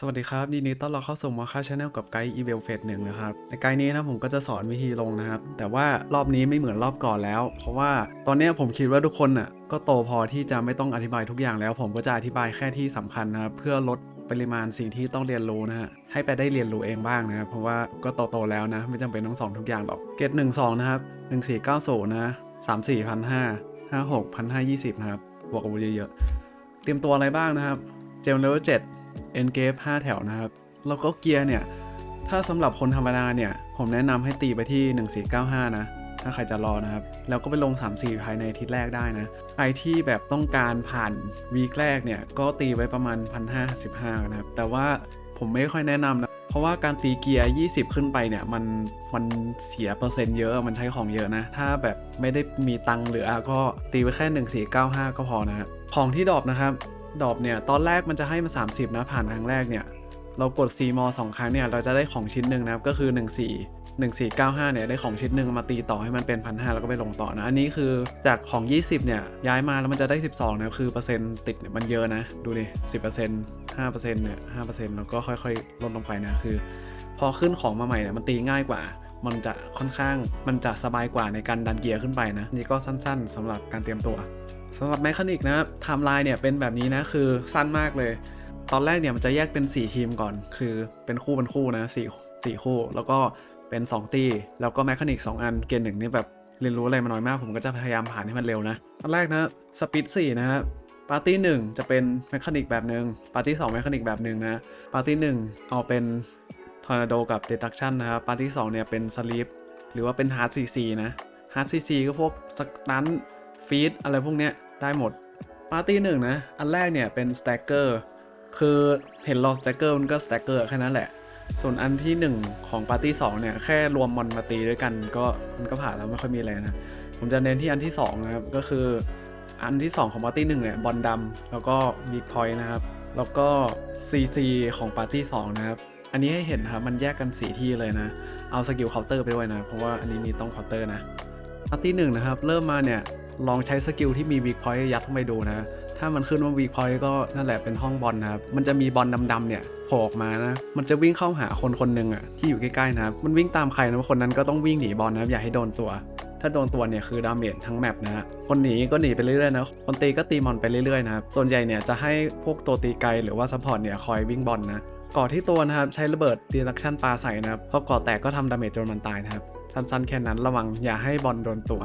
สวัสดีครับยินดีต้อนรับเข้าสู่มาค่าชาแนลกับไกด์อีเวลเฟสหนึ่งนะครับ ในไกด์นี้นะผมก็จะสอนวิธีลงนะครับ แต่ว่ารอบนี้ไม่เหมือนรอบก่อนแล้ว เพราะว่าตอนนี้ผมคิดว่าทุกคนน่ะก็โตพอที่จะไม่ต้องอธิบายทุกอย่างแล้ว ผมก็จะอธิบายแค่ที่สำคัญนะครับเพื่อลดปริมาณสิ่งที่ต้องเรียนรู้นะฮะให้ไปได้เรียนรู้เองบ้างนะครับเพราะว่าก็โตๆแล้วนะไม่จำเป็นต้องสอนทุกอย่างหรอกเกรดหนึ่งสองนะครับหนึ่งสี่เก้าศูนย์นะสามสี่พันห้าห้าหกพันห้ายี่สิบนะครับบวกกับเยอะๆเตรียมตัวอะไรบ้างนะครับเจมเลเวลเจ็ด เอ็นเกฟ5แถวนะครับ แล้วก็เกียร์เนี่ย ถ้าสำหรับคนธรรมดาเนี่ย ผมแนะนำให้ตีไปที่ 1495 นะ ถ้าใครจะรอนะครับ แล้วก็ไปลง 3-4 ภายในอาทิตย์แรกได้นะ ใครที่แบบต้องการผ่านวีคแรกเนี่ย ก็ตีไว้ประมาณ 1,515 นะครับ แต่ว่าผมไม่ค่อยแนะนำนะเพราะว่าการตีเกียร์ 20 ขึ้นไปเนี่ย มัน มันเสียเปอร์เซ็นต์เยอะ มันใช้ของเยอะนะ ถ้าแบบไม่ได้มีตังค์เหลือก็ตีไว้แค่ 1495 ก็พอนะฮะ ของที่ดรอปนะครับ ดอปเนี่ยตอนแรกมันจะให้มา 30 นะผ่านครั้งแรกเนี่ย เรากด C ม2ครั้งเนี่ยเราจะได้ของชิ้นหนึ่งนะครับก็คือ 14 1495เนี่ยได้ของชิ้นหนึ่งมาตีต่อให้มันเป็น1,500แล้วก็ไปลงต่อนะ อันนี้คือจากของ 20เนี่ยย้ายมาแล้วมันจะได้ 12นะคือเปอร์เซ็นต์ติดเนี่ยมันเยอะนะ ดูดิ10% 5%เนี่ย5%แล้วก็ค่อยๆ ลดลงไปนะคือ พอขึ้นของมาใหม่เนี่ยมันตีง่ายกว่ามันจะค่อนข้างมันจะสบายกว่าในการดันเกียร์ขึ้นไปนะ นี่ก็สั้นๆสำหรับการเตรียมตัว สำหรับแมคานิกนะไทม์ไลน์เนี่ยเป็นแบบนี้นะคือสั้นมากเลย ตอนแรกเนี่ยมันจะแยกเป็น 4 ทีมก่อน คือเป็นคู่เป็นคู่นะ4 4คู่ แล้วก็เป็น 2 ตี แล้วก็แมคานิก2อันเกณฑ์หนึ่งนี่แบบเรียนรู้อะไรมาน้อยมาก ผมก็จะพยายามผ่านให้มันเร็วนะตอนแรกนะสปีด4นะครับปาร์ตี้หนึ่งจะเป็นแมคานิกแบบหนึ่งปาร์ตี้สองแมคานิกแบบหนึ่งนะปาร์ตี้หนึ่งเอาเป็นทอร์นาโดกับเดตักชันนะครับปาร์ตี้สองเนี่ยเป็นสลีปหรือว่าเป็นฮาร์ดซีซีนะฮาร์ดซีซีก็พวกสตัน ฟีดอะไรพวกเนี้ยได้หมดปาร์ตี้หนึ่งนะ อันแรกเนี่ยเป็นสแต็กเกอร์คือเห็นรอสแต็กเกอร์มันก็สแต็กเกอร์แค่นั้นแหละ ส่วนอันที่ 1 ของปาร์ตี้2เนี่ย แค่รวมมอนมาตีด้วยกันก็มันก็ผ่านแล้วไม่ค่อยมีอะไรนะ ผมจะเน้นที่อันที่2นะครับ ก็คืออันที่ 2 ของปาร์ตี้1เนี่ยบอลดำแล้วก็บิ๊กพอยนะครับ แล้วก็ CC ของปาร์ตี้2นะครับ อันนี้ให้เห็นครับมันแยกกัน4ที่เลยนะ เอาสกิลเคาน์เตอร์ไปด้วยนะ เพราะว่าอันนี้มีต้องเคาน์เตอร์นะปาร์ตี้หนึ่งนะครับ เริ่มมาเนี่ย ลองใช้สกิลที่มีวีคพอยต์ยัดเข้าไปดูนะ ถ้ามันขึ้นว่าวีคพอยต์ก็นั่นแหละเป็นห้องบอลนะครับ มันจะมีบอลดำๆเนี่ยโผล่ออกมานะ มันจะวิ่งเข้าหาคนคนหนึ่งอะที่อยู่ใกล้ๆนะครับ มันวิ่งตามใครนะคนนั้นก็ต้องวิ่งหนีบอลนะครับอย่าให้โดนตัว ถ้าโดนตัวเนี่ยคือดาเมจทั้งแมปนะฮะ คนหนีก็หนีไปเรื่อยๆนะ คนตีก็ตีมอนไปเรื่อยๆนะครับ ส่วนใหญ่เนี่ยจะให้พวกตัวตีไกลหรือว่าซัพพอร์ตเนี่ยคอยวิ่งบอลนะก่อที่ตัวนะครับใช้ระเบิดดีลักชันปลาใส่นะครับพอก่อแตกก็ทำดาเมจจนมันตายนะครับสั้นๆแค่นั้นระวังอย่าให้บอลโดนตัว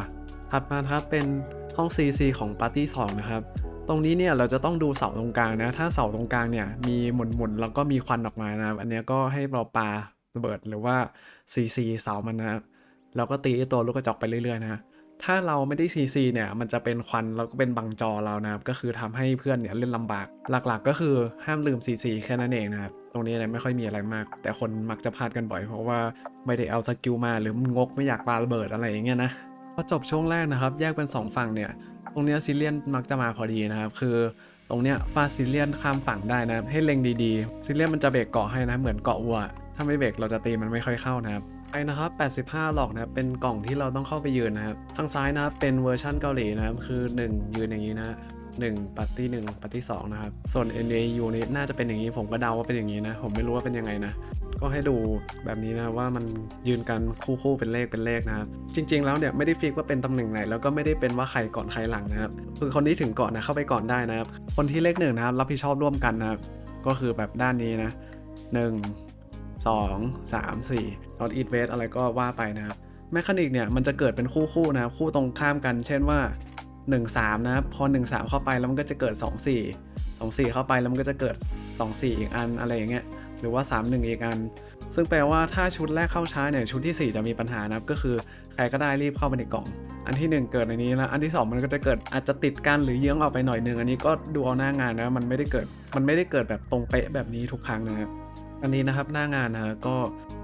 ถัดมาครับเป็นห้อง CC ของปาร์ตี้2นะครับ ตรงนี้เนี่ยเราจะต้องดูเสาตรงกลางนะ ถ้าเสาตรงกลางเนี่ยมีหมุนๆแล้วก็มีควันออกมานะอันนี้ก็ให้เราปาระเบิดหรือว่า CC เสามันนะครับแล้วก็ตีตัวลูกกระจอกไปเรื่อยๆนะถ้าเราไม่ได้ CC เนี่ยมันจะเป็นควันแล้วก็เป็นบังจอเรานะครับก็คือทำให้เพื่อนเนี่ยเล่นลำบาก หลักๆ ก็คือห้ามลืม CC แค่นั้นเองนะครับตรงนี้เนี่ยไม่ค่อยมีอะไรมาก แต่คนมักจะพลาดกันบ่อย เพราะว่าไม่ได้เอาสกิลมาหรืองกไม่อยากปาระเบิดอะไรอย่างเงี้ยนะ พอจบช่วงแรกนะครับ แยกเป็น 2 ฝั่งเนี่ย ตรงเนี้ยซิเลียนมักจะมาพอดีนะครับ คือตรงเนี้ยฟาซิเลียนข้ามฝั่งได้นะครับ ให้เล็งดีๆ ซิเลียนมันจะเบรกเกาะให้นะ เหมือนเกาะวัว ถ้าไม่เบรกเราจะตีมันไม่ค่อยเข้านะครับไปนะครับ 85 หลอกนะครับ เป็นกล่องที่เราต้องเข้าไปยืนนะครับ ทางซ้ายนะครับ เป็นเวอร์ชั่นเกาหลีนะครับ คือ 1 ยืนอย่างนี้นะ1ปาร์ตี้1ปาร์ตี้2นะครับ ส่วน NAU นี่น่าจะเป็นอย่างนี้ผมก็เดาว่าเป็นอย่างนี้นะ ผมไม่รู้ว่าเป็นยังไงนะ ก็ให้ดูแบบนี้นะว่ามันยืนกันคู่ๆเป็นเลขเป็นเลขนะครับจริง ๆ แล้วเนี่ยไม่ได้ฟิกว่าเป็นตำแหน่งไหน แล้วก็ไม่ได้เป็นว่าใครก่อนใครหลังนะครับคือคนที่ถึงก่อนนะเข้าไปก่อนได้นะครับ คนที่เลขหนึ่งนะครับรับผิดชอบร่วมกันนะครับก็คือแบบด้านนี้นะหนึ่งสองสามสี่ตอนอีเวสอะไรก็ว่าไปนะครับแมคานิกเนี่ยมันจะเกิดเป็นคู่คู่นะครับคู่ตรงข้ามกัน เช่นว่า 1 3 นะครับพอ 1 3 เข้าไปแล้วมันก็จะเกิด 2 4 2 4 เข้าไปแล้วมันก็จะเกิด 2 4 อีกอันอะไรอย่างเงี้ย หรือว่า 3 1 อีกอัน ซึ่งแปลว่าถ้าชุดแรกเข้าช้าเนี่ยชุดที่ 4 จะมีปัญหานะครับก็คือใครก็ได้รีบเข้าไปในกล่อง อันที่ 1 เกิดในนี้แล้วอันที่ 2 มันก็จะเกิดอาจจะติดกันหรือเยื้องออกไปหน่อยหนึ่งอันนี้ก็ดูเอาหน้างานนะมันไม่ได้เกิดมันไม่ได้เกิดแบบตรงเป๊ะแบบนี้ทุกครั้งนะครับอันนี้นะครับหน้างานนะฮะก็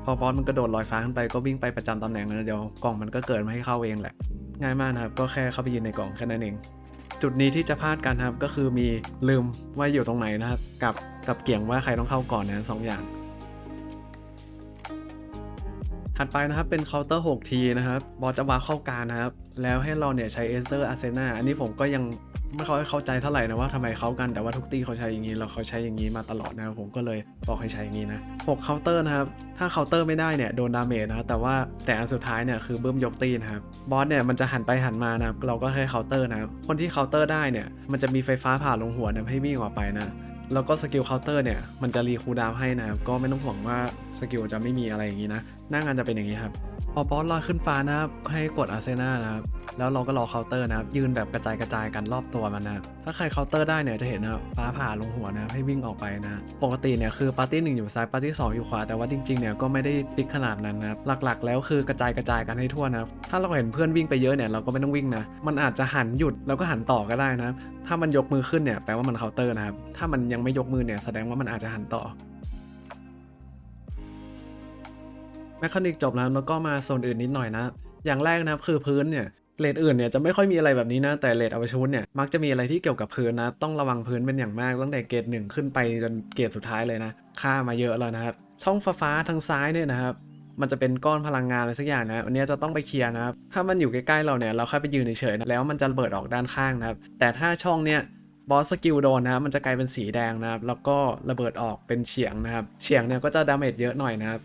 พอบอสมันกระโดดลอยฟ้าขึ้นไปก็วิ่งไปประจำตำแหน่งนะเดี๋ยวกล่องมันก็เกิดมาให้เข้าเองแหละ ง่ายมากนะครับก็แค่เข้าไปยืนในกล่องแค่นั้นเอง จุดนี้ที่จะพลาดกันครับ ก็คือมีลืมว่าอยู่ตรงไหนนะครับ กับกับเกี่ยงว่าใครต้องเข้าก่อนนะสองอย่าง ถัดไปนะครับเป็นเคาน์เตอร์6ทีนะครับ บอสจะวาเข้าการนะครับ แล้วให้เราเนี่ยใช้เอสเตอร์อาร์เซนาอันนี้ผมก็ยัง ไม่ค่อยเข้าใจเท่าไหร่นะว่าทำไมเขากันแต่ว่าทุกตีเขาใช้อย่างนี้แล้วเขาใช้อย่างนี้มาตลอดนะครับผมก็เลยบอกให้ใช้อย่างนี้นะ6เคาน์เตอร์นะครับถ้าเคาน์เตอร์ไม่ได้เนี่ยโดนดาเมจนะครับแต่ว่าแต่อันสุดท้ายเนี่ยคือเบิ้มยกตีนะครับบอสเนี่ยมันจะหันไปหันมานะครับเราก็แค่เคาน์เตอร์นะครับคนที่เคาน์เตอร์ได้เนี่ยมันจะมีไฟฟ้าผ่าลงหัวนะให้วิ่งออกไปนะแล้วก็สกิลเคาน์เตอร์เนี่ยมันจะรีคูลดาวให้นะครับก็ไม่ต้องห่วงว่าสกิลจะไม่มีอะไรอย่างนี้นะหน้างานจะเป็นอย่างนี้ครับพอบอสลอยขึ้นฟ้านะครับให้กดอาเซนานะครับ แล้วเราก็รอเคาน์เตอร์นะครับยืนแบบกระจายกระจายกันรอบตัวมันนะถ้าใครเคาน์เตอร์ได้เนี่ยจะเห็นนะฟ้าผ่าลงหัวนะให้วิ่งออกไปนะปกติเนี่ยคือปาร์ตี้หนึ่งอยู่ซ้ายปาร์ตี้สองอยู่ขวาแต่ว่าจริงๆเนี่ยก็ไม่ได้ปิกขนาดนั้นนะครับหลักๆ แล้วคือกระจายกระจายกันให้ทั่วนะถ้าเราเห็นเพื่อนวิ่งไปเยอะเนี่ยเราก็ไม่ต้องวิ่งนะมันอาจจะหันหยุดแล้วก็หันต่อก็ได้นะถ้ามันยกมือขึ้นเนี่ยแปลว่ามันเคาน์เตอร์นะครับถ้ามันยังไม่ยกมือเนี่ยแสดงว่ามันอาจจะหันต่อแมคานิกจบแล้วแล้วก็มาโซนอื่นนิดหน่อยนะ อย่างแรกนะคือพื้นเนี่ย เลดอื่นเนี่ยจะไม่ค่อยมีอะไรแบบนี้นะ แต่เลดอาไปชูดเนี่ยมักจะมีอะไรที่เกี่ยวกับพื้นนะ ต้องระวังพื้นเป็นอย่างมากตั้งแต่เกรดหนึ่งขึ้นไปจนเกรดสุดท้ายเลยนะค่ามาเยอะแล้วนะครับ ช่องฟ้าฟ้าทางซ้ายเนี่ยนะครับมันจะเป็นก้อนพลังงานอะไรสักอย่างนะอันนี้จะต้องไปเคลียร์นะครับ ถ้ามันอยู่ใกล้ๆเราเนี่ยเราแค่ไปยืนเฉยๆนะแล้วมันจะระเบิดออกด้านข้างนะครับ แต่ถ้าช่องเนี่ยบอสสกิลโดนนะครับมันจะกลายเป็นสีแดงนะครับ แล้วก็ระเบิดออกเป็นเฉียงนะครับ เฉียงเนี่ยก็จะดาเมจเยอะหน่อยนะครับ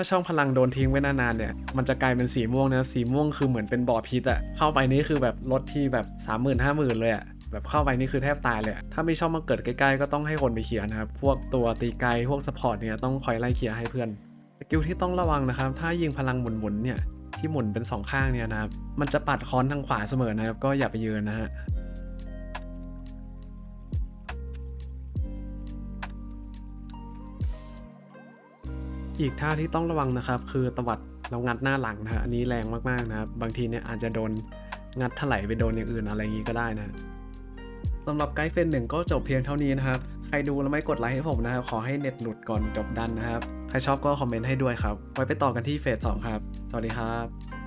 ถ้าช่องพลังโดนทิ้งไว้นานๆเนี่ย มันจะกลายเป็นสีม่วงนะ สีม่วงคือเหมือนเป็นบ่อพิษอะเข้าไปนี่คือแบบลดที่แบบ 3 0 0 0 0 5 0,000 เลยอะแบบเข้าไปนี่คือแทบตายเลย ถ้าไม่ชอบมาเกิดใกล้ๆก็ต้องให้คนไปเคลียร์นะครับ พวกตัวตีไกล พวกสปอร์ตเนี่ยต้องคอยไล่เคลียร์ให้เพื่อน สกิลที่ต้องระวังนะครับ ถ้ายิงพลังหมุนๆเนี่ย ที่หมุนเป็นสองข้างเนี่ยนะครับ มันจะปัดค้อนทางขวาเสมอนะครับ ก็อย่าไปยืนนะฮะ อีกท่าที่ต้องระวังนะครับ คือตวัดแล้วงัดหน้าหลังนะฮะอันนี้แรงมากๆนะครับ บางทีเนี่ยอาจจะโดนงัดถลายไปโดนอย่างอื่นอะไรอย่างนี้ก็ได้นะสำหรับไกด์เฟนหนึ่งก็จบเพียงเท่านี้นะครับ ใครดูแล้วไม่กดไลค์ให้ผมนะครับ ขอให้เน็ตหลุดก่อนจบดันนะครับ ใครชอบก็คอมเมนต์ให้ด้วยครับ ไว้ไปต่อกันที่เฟสสองครับ สวัสดีครับ